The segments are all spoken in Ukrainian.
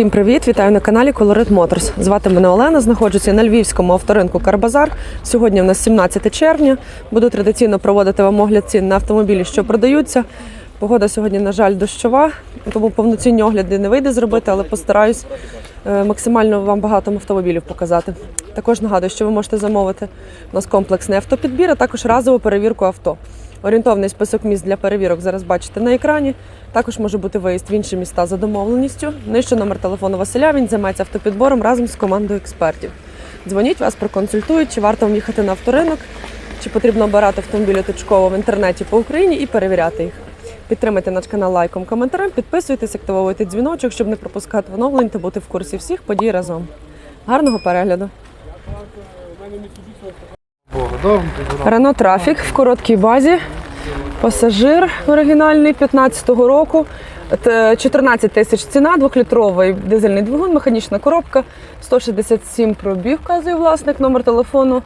Всім привіт! Вітаю на каналі Colorit Motors. Звати мене Олена. Знаходжуся на львівському авторинку Карбазар. Сьогодні у нас 17 червня. Буду традиційно проводити вам огляд цін на автомобілі, що продаються. Погода сьогодні, на жаль, дощова, тому повноцінні огляди не вийде зробити, але постараюсь е, максимально вам багато автомобілів показати. Також нагадую, що ви можете замовити у нас комплексний автопідбір, а також разову перевірку авто. Орієнтовний список міст для перевірок зараз бачите на екрані. Також може бути виїзд в інші міста за домовленістю. Нижче номер телефону Василя. Він займається автопідбором разом з командою експертів. Дзвоніть, вас проконсультують, чи варто вам їхати на авторинок, чи потрібно обирати автомобілі точково в інтернеті по Україні і перевіряти їх. Підтримайте наш канал лайком, коментарем, підписуйтесь, активовуйте дзвіночок, щоб не пропускати оновлень та бути в курсі всіх подій разом. Гарного перегляду! Рено Трафік в короткій базі. Пасажир оригінальний 15-го року. 14 тисяч ціна, двохлітровий дизельний двигун, механічна коробка, 167 пробіг, вказує власник, номер телефону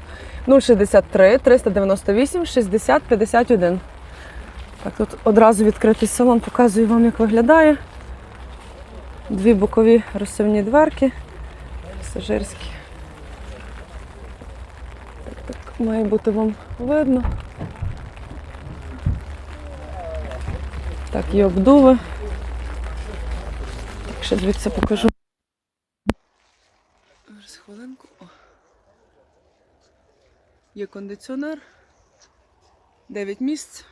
063 398 60 51. Так, тут одразу відкритий салон, показую вам, як виглядає. Дві бокові розсувні дверки, пасажирські. Має бути вам видно. Так, є обдуви. Так, ще звідси покажу. Зараз хвилинку. О. Є кондиціонер. 9 місць.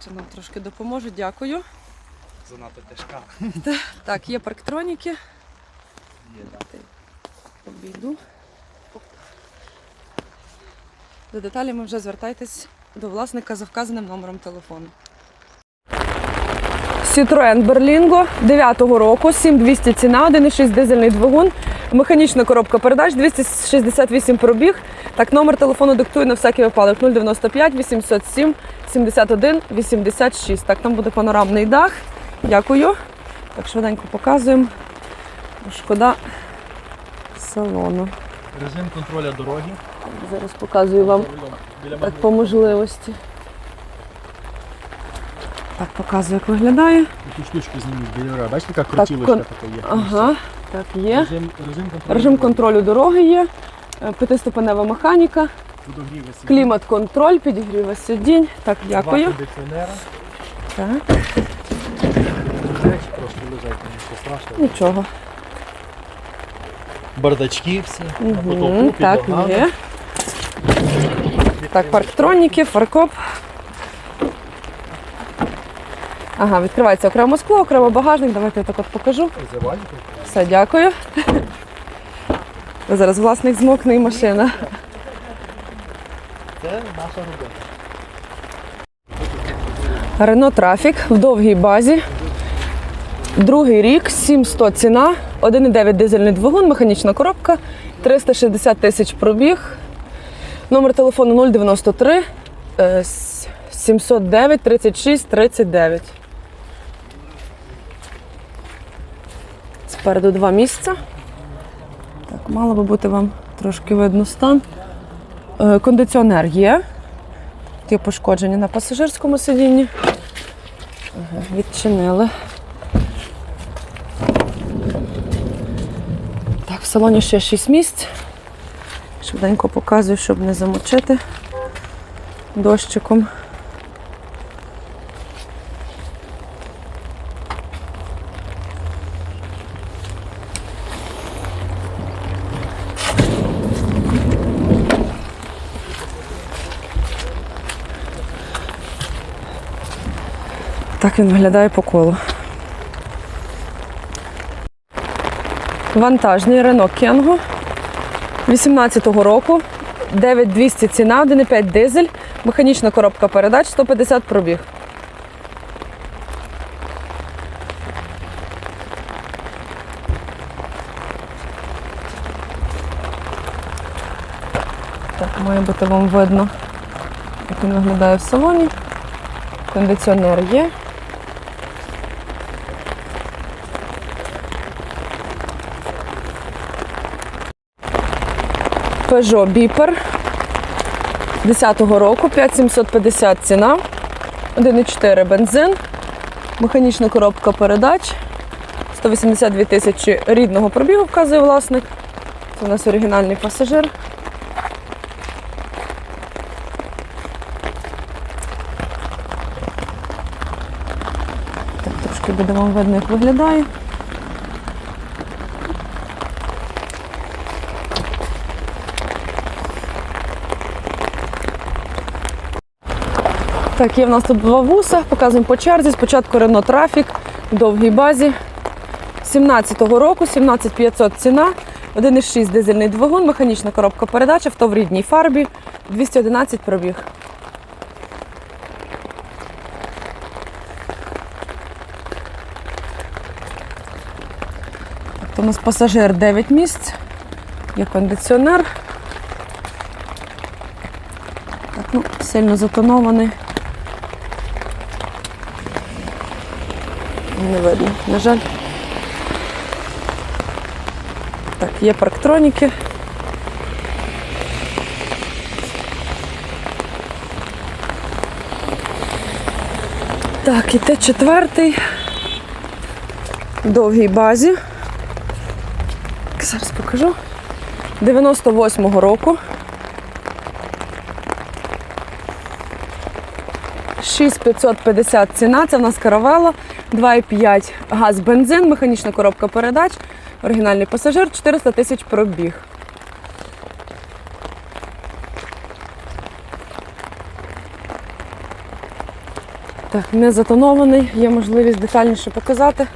Ще нам трошки допоможуть, дякую. Занадто тяжка. Так, є парктроніки. Є, да. Обійду. За деталями вже звертайтесь до власника за вказаним номером телефону. Citroen Berlingo 9-го року, 7200 ціна, 1,6 дизельний двигун, механічна коробка передач, 268 пробіг. Так, номер телефону диктую на всякий випадок 095 807 71 86. Так, там буде панорамний дах. Дякую. Так, швиденько показуємо. Шкода салону. Режим контроля дороги. Зараз показую вам так по можливості. Так, показую, як виглядає. Цю штучку зніміть біля. Бачите, яка кон- крутілочка така є? Ага, так є. Режим, режим контролю. Режим дороги. контролю дороги є, е, п'ятиступенева механіка, клімат-контроль, підігріва сидінь. Так, дякую. Два кондиціонера. Так, Речі нічого страшного. нічого. Бардачки всі. Угу, потолку, так, підлогами. є. Так, парктроніки, фаркоп. Ага, відкривається окремо скло, окремо багажник. Давайте я так от покажу. Все, дякую. Зараз власник змокне і машина. Це наша робота. Рено Трафік в довгій базі. Другий рік, 7100 ціна, 1,9 дизельний двигун, механічна коробка, 360 тисяч пробіг. Номер телефону 093 е, 709 36 39. Спереду два місця. Так, мало би бути вам трошки видно стан. Е, Кондиціонер є. Є пошкодження на пасажирському сидінні. Відчинили. Так, в салоні ще 6 місць. Швиденько показую, щоб не замочити дощиком. Так він виглядає по колу. Вантажний Renault Кенго 18-го року. 9200 ціна, 1,5 дизель, механічна коробка передач, 150 пробіг. Так, має бути вам видно, як він виглядає в салоні. Кондиціонер є. Peugeot Beeper 10-го року, 5750 ціна, 1,4 бензин, механічна коробка передач, 182 тисячі рідного пробігу вказує власник. Це у нас оригінальний пасажир. Так, трошки буде вам видно, як виглядає. Так, є в нас тут два вуса, показуємо по черзі. Спочатку Renault Traffic довгій базі. 17-го року, 17500 ціна, 1,6 дизельний двигун, механічна коробка передач, авто в рідній фарбі, 211 пробіг. Так, у нас пасажир 9 місць, є кондиціонер. Так, ну, сильно затонований. Не видно, на жаль. Так, є парктроніки. Так, і Т4 в довгій базі. Зараз покажу. 98-го року. 6550 ціна, це в нас каравело, 2,5 газ, бензин, механічна коробка передач, оригінальний пасажир, 400 тисяч пробіг. Так, не затонований, є можливість детальніше показати.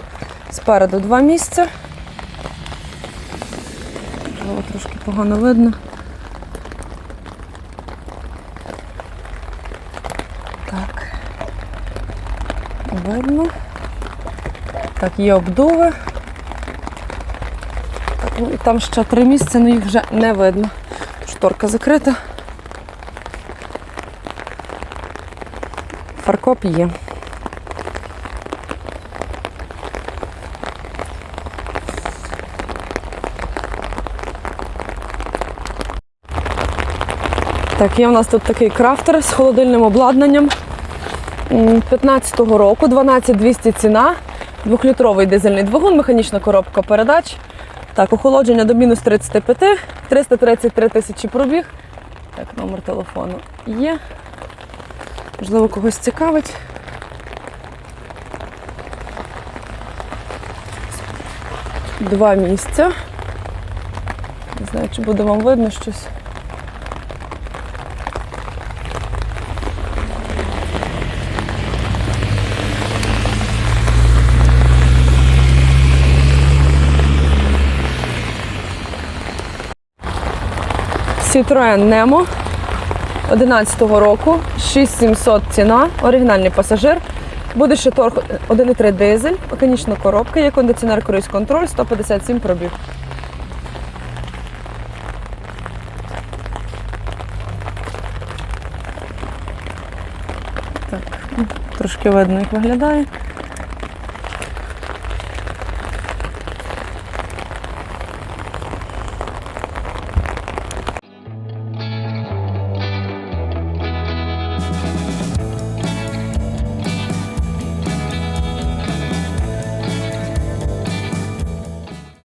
Спереду два місця. Можливо, трошки погано видно. Так. Видно. Так, є обдуви. Ну там ще три місця, але їх вже не видно. Шторка закрита. Фаркоп є. Так, є у нас тут такий крафтер з холодильним обладнанням. М, 15-го року, 12200 ціна, двохлітровий дизельний двигун, механічна коробка передач. Так, охолодження до мінус 35, 333 тисячі пробіг. Так, номер телефону є. Можливо, когось цікавить. Два місця. Не знаю, чи буде вам видно щось. Citroen Nemo 11-го року, 6700 ціна, оригінальний пасажир. Буде ще торг 1,3 дизель, механічна коробка, є кондиціонер круїз контроль, 157 пробіг. Так, ну, трошки видно, як виглядає.